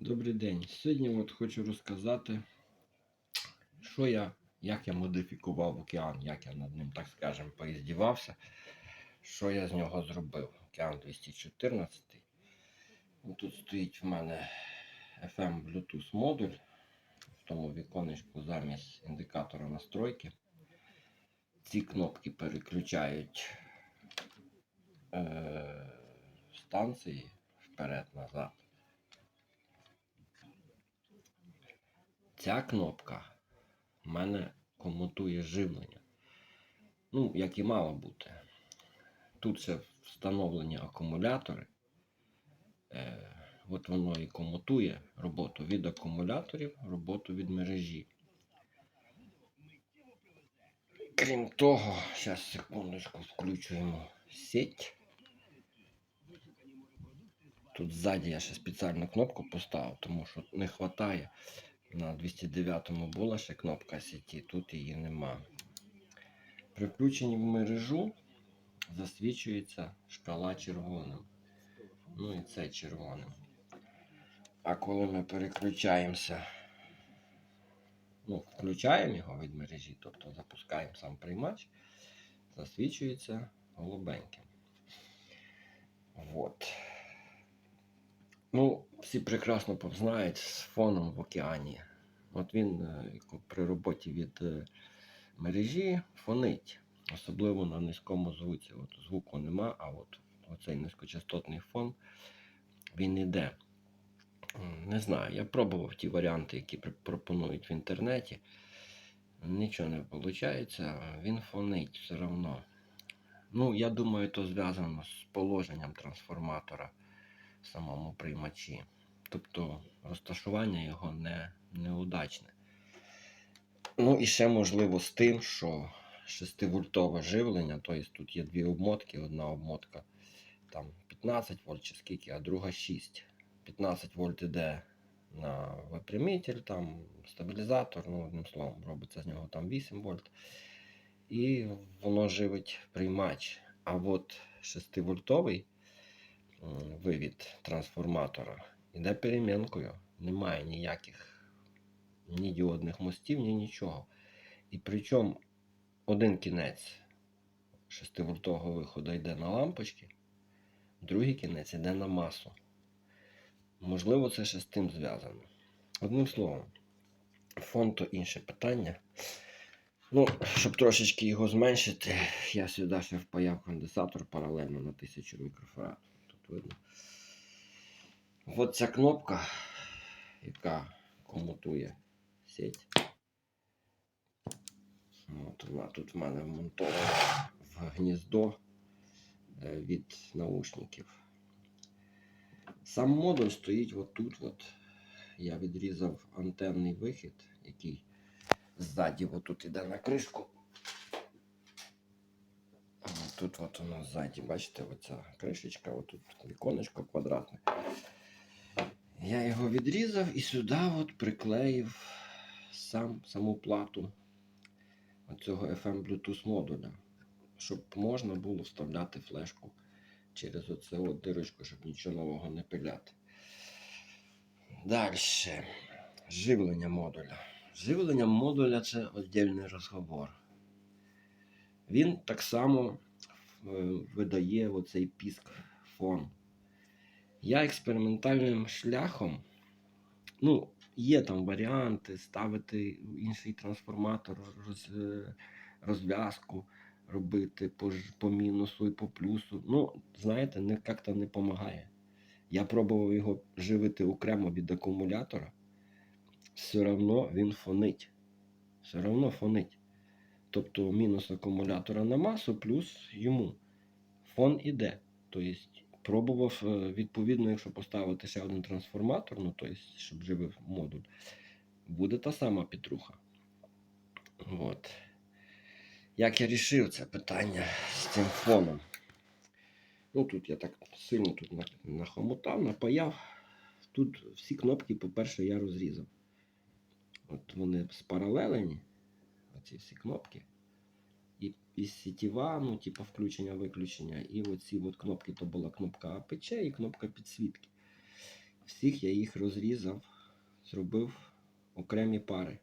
Добрий день. Сьогодні от хочу розказати, що я, як я модифікував океан, як я над ним, так скажемо, поіздівався, що я з нього зробив. Океан 214. Ну, Тут стоїть в мене FM Bluetooth модуль. В тому віконечку замість індикатора настройки. Ці кнопки переключають е, станції вперед-назад. Ця кнопка в мене комутує живлення. Ну, як і мало бути. Тут ще встановлені акумулятори. Е, от воно і комутує роботу від акумуляторів, роботу від мережі. Крім того, зараз секундочку включуємо сеть. Тут ззаді я ще спеціальну кнопку поставив, тому що не вистачає. На 209-му була ще кнопка сеті, тут її нема. При включенні в мережу засвічується шкала червоним. Ну і це червоним. А коли ми переключаємося, ну, включаємо його від мережі, тобто запускаємо сам приймач, засвічується голубеньким. Вот. Ну, всі прекрасно знають з фоном в океані. От він е, при роботі від е, мережі фонить, особливо на низькому звуці. От звуку нема, а от оцей низькочастотний фон він іде. Не знаю, я пробував ті варіанти, які пропонують в інтернеті. Нічого не виходить, він фонить все одно. Ну, я думаю, то зв'язано з положенням трансформатора в самому приймачі. Тобто розташування його не, неудачне. Ну і ще можливо з тим, що 6-вольтове живлення, тобто тут є дві обмотки, одна обмотка там 15 вольт чи скільки, а друга 6. 15 вольт іде на випрямитель, там стабілізатор, ну, одним словом, робиться з нього там 8 вольт. І воно живить приймач. А от 6-вольтовий вивід трансформатора іде перемінкою. Немає ніяких ні діодних мостів, ні нічого. І причому один кінець 6-вольтового виходу йде на лампочки, другий кінець йде на масу. Можливо, це ще з тим зв'язано. Одним словом, фон то інше питання. Ну, щоб трошечки його зменшити, я сюди ще впаяв конденсатор паралельно на 1000 мікрофарад. Тут видно. От ця кнопка, яка комутує сеть. От вона тут в мене вмонтована в гніздо е, від наушників. Сам модуль стоїть отут. От. Я відрізав антенний вихід, який ззаді отут іде на кришку. Тут от воно ззаді, бачите, оця кришечка, отут віконечко квадратне. Я його відрізав і сюди от приклеїв сам, саму плату оцього FM Bluetooth модуля, щоб можна було вставляти флешку через оце дирочку, щоб нічого нового не пиляти. Далі. Живлення модуля. Живлення модуля це віддільний розговор. Він так само е, видає оцей піск фон. Я експериментальним шляхом, ну, є там варіанти ставити інший трансформатор, роз, е, розв'язку робити по, по мінусу і по плюсу. Ну, знаєте, не, як-то не допомагає. Я пробував його живити окремо від акумулятора. Все одно він фонить. Все одно фонить. Тобто мінус акумулятора на масу, плюс йому. Фон іде. Тобто пробував, е, відповідно, якщо поставити ще один трансформатор, ну тобто, щоб живив модуль, буде та сама петруха. От. Як я рішив це питання з цим фоном? Ну тут я так сильно тут на- нахомутав, напаяв. Тут всі кнопки, по-перше, я розрізав. От вони спаралелені, оці всі кнопки. І, і сітєва, ну, типу включення-виключення. І оці от кнопки то була кнопка АПЧ і кнопка підсвітки. Всіх я їх розрізав, зробив окремі пари.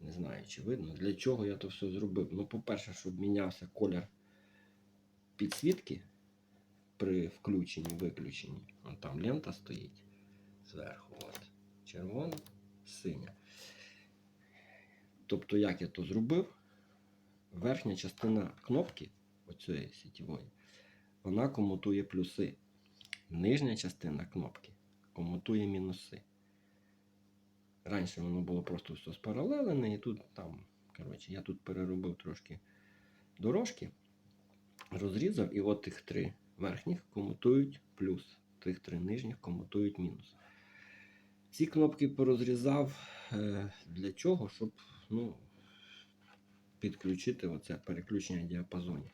Не знаю, чи видно. Для чого я то все зробив? Ну, по-перше, щоб мінявся колір підсвітки при включенні, виключенні. Вон там лента стоїть зверху. От. Червона, синя. Тобто, як я то зробив, верхня частина кнопки оцієї сітєвої, вона комутує плюси. Нижня частина кнопки комутує мінуси. Раніше воно було просто все спаралелене, і тут там, коротше, я тут переробив трошки дорожки, розрізав, і от тих три верхніх комутують плюс, тих три нижніх комутують мінус. Ці кнопки порозрізав е, для чого? Щоб ну, підключити оце переключення діапазонів.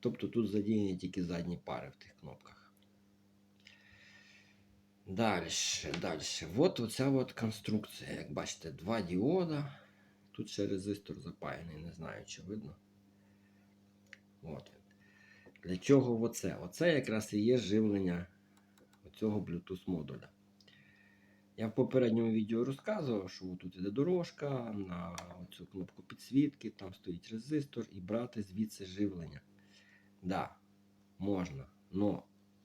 Тобто тут задіяні тільки задні пари в тих кнопках. Далі, далі. От оця от конструкція. Як бачите, два діода. Тут ще резистор запаяний, не знаю, чи видно. От. Для чого оце? Оце якраз і є живлення цього Bluetooth модуля. Я в попередньому відео розказував, що тут іде дорожка на цю кнопку підсвітки, там стоїть резистор і брати звідси живлення. Да, можна. Но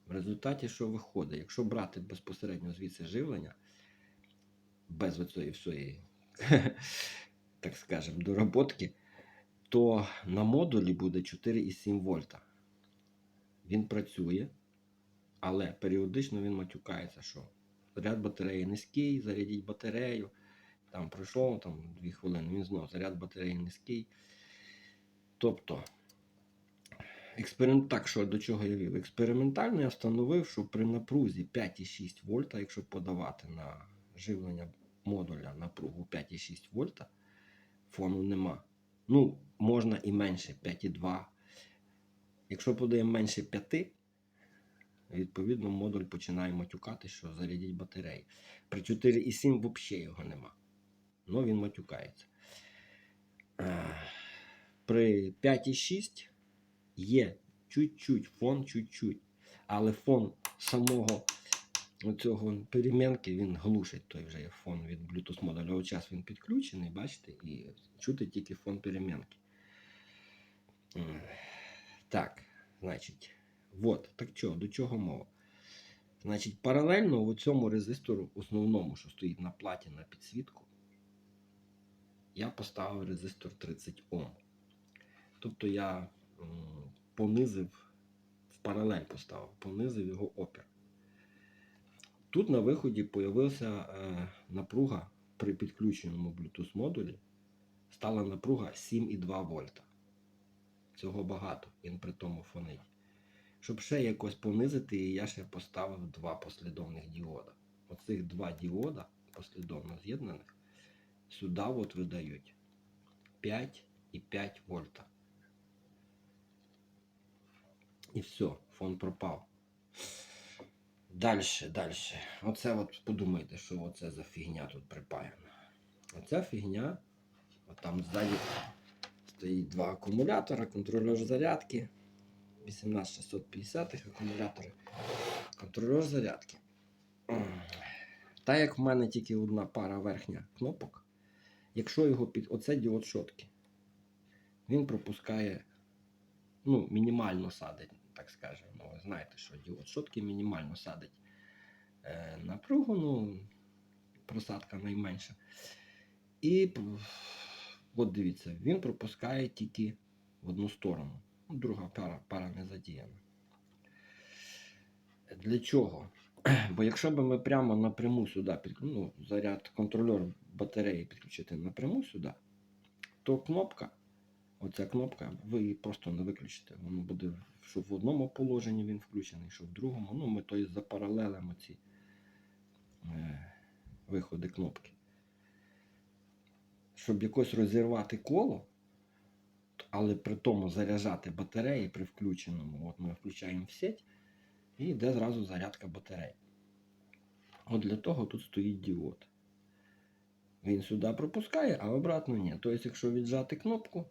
в результаті що виходить? Якщо брати безпосередньо звідси живлення, без оцієї всієї, так скажемо, дороботки, то на модулі буде 4,7 вольта. Він працює, але періодично він матюкається, що заряд батареї низький, зарядіть батарею. Там пройшло там, 2 хвилини, він знову заряд батареї низький. Тобто, експеримент, так, що до чого я вів? Експериментально я встановив, що при напрузі 5,6 вольта, якщо подавати на живлення модуля напругу 5,6 вольта, фону нема. Ну, можна і менше 5,2. Якщо подаємо менше 5, відповідно модуль починає матюкати, що зарядіть батареї. При 4,7 взагалі його нема. Ну він матюкається. Е, При 5,6 є чуть-чуть, фон чуть-чуть. Але фон самого цього перемінки він глушить той вже фон від Bluetooth модуля. Ось час він підключений, бачите, і чути тільки фон перемінки. Так, значить, от, так що, до чого мова? Значить, паралельно у цьому резистору, основному, що стоїть на платі на підсвітку, я поставив резистор 30 Ом. Тобто я понизив, в паралель поставив, понизив його опір. Тут на виході з'явилася е, напруга при підключеному Bluetooth модулі. Стала напруга 7,2 вольта. Цього багато, він при тому фонить. Щоб ще якось понизити, я ще поставив два послідовних діода. Оцих два діода послідовно з'єднаних сюди от видають 5 і 5 вольта. І все, фон пропав. Дальше, дальше. Оце от подумайте, що оце за фігня тут припаяна. Оця фігня, от там ззаді стоїть два акумулятора, контролер зарядки. 18650 акумулятори. Контролер зарядки. М. Та як в мене тільки одна пара верхня кнопок, якщо його під оце діод шотки, він пропускає, ну, мінімально садить, так скажемо. Ну, ви знаєте, що діод шотки мінімально садить е, напругу, ну, просадка найменша. І от дивіться, він пропускає тільки в одну сторону. Ну, Друга пара, пара не задіяна. Для чого? Бо якщо б ми прямо напряму сюди ну, заряд контролер батареї підключити напряму сюди, то кнопка, оця кнопка, ви її просто не виключите. Воно буде, що в одному положенні він включений, що в другому. Ну, ми то запаралелимо ці е, виходи кнопки. Щоб якось розірвати коло, але при тому заряджати батареї при включеному. От ми включаємо в сеть і йде зразу зарядка батарей. От для того тут стоїть діод. Він сюди пропускає, а обратно ні. Тобто, якщо віджати кнопку,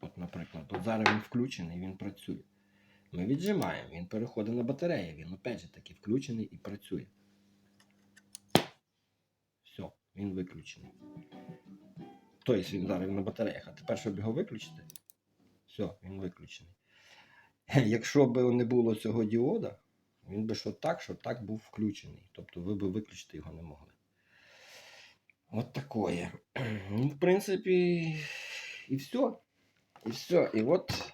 от, наприклад, от зараз він включений, він працює. Ми віджимаємо, він переходить на батарею, він опять же таки включений і працює. Все, він виключений. Тобто він зараз на батареях, а тепер, щоб його виключити, все, він виключений. Якщо б не було цього діода, він би що так, що так був включений. Тобто ви б виключити його не могли. От такое. Ну, в принципі, і все. І все. І от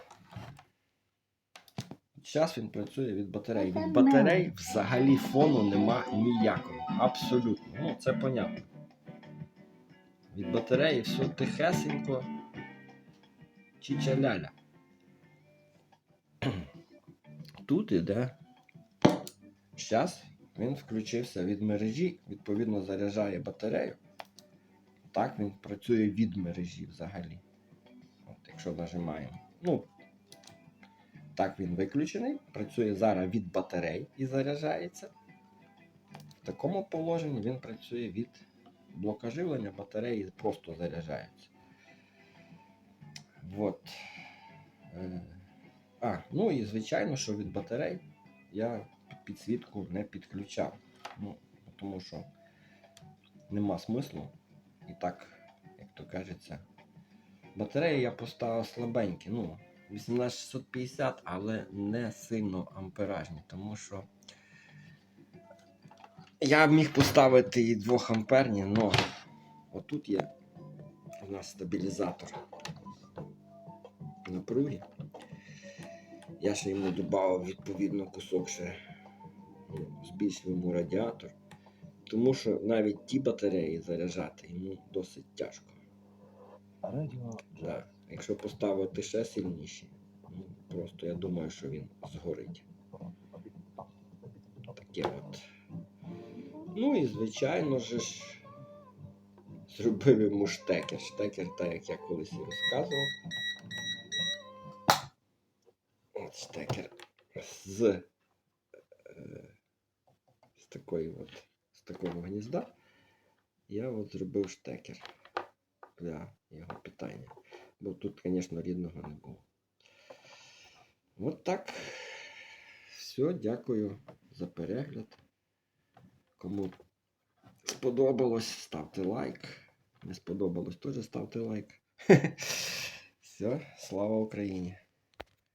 зараз він працює від батарей. Від батарей взагалі фону нема ніякого. Абсолютно. Ну, це понятно. Від батареї все тихесенько. Чичаляля. Тут іде. Зараз він включився від мережі, відповідно заряджає батарею. Так він працює від мережі взагалі. От, якщо нажимаємо. Ну, так він виключений. Працює зараз від батарей і заряджається. В такому положенні він працює від блока живлення, батареї просто заряджаються. Вот. Е, А, ну і звичайно, що від батарей я підсвітку не підключав. Ну, тому що нема смислу. І так, як то кажеться, батареї я поставив слабенькі, ну, 18650, але не сильно амперажні, тому що я міг поставити і 2 амперні, але отут є у нас стабілізатор напруги. Я ще йому додав відповідно кусок ще ну, збільшив йому радіатор. Тому що навіть ті батареї заряджати йому досить тяжко. Радіо Да. Якщо поставити ще сильніші, ну, просто я думаю, що він згорить. Таке от. Ну і звичайно ж зробив йому штекер. Штекер, так як я колись і розказував. От штекер з, е, з такої от, з такого гнізда. Я от зробив штекер для його питання. Бо тут, звісно, рідного не було. От так. Все, дякую за перегляд. Кому сподобалось, ставте лайк. Не сподобалось, теж ставте лайк. Все, слава Україні!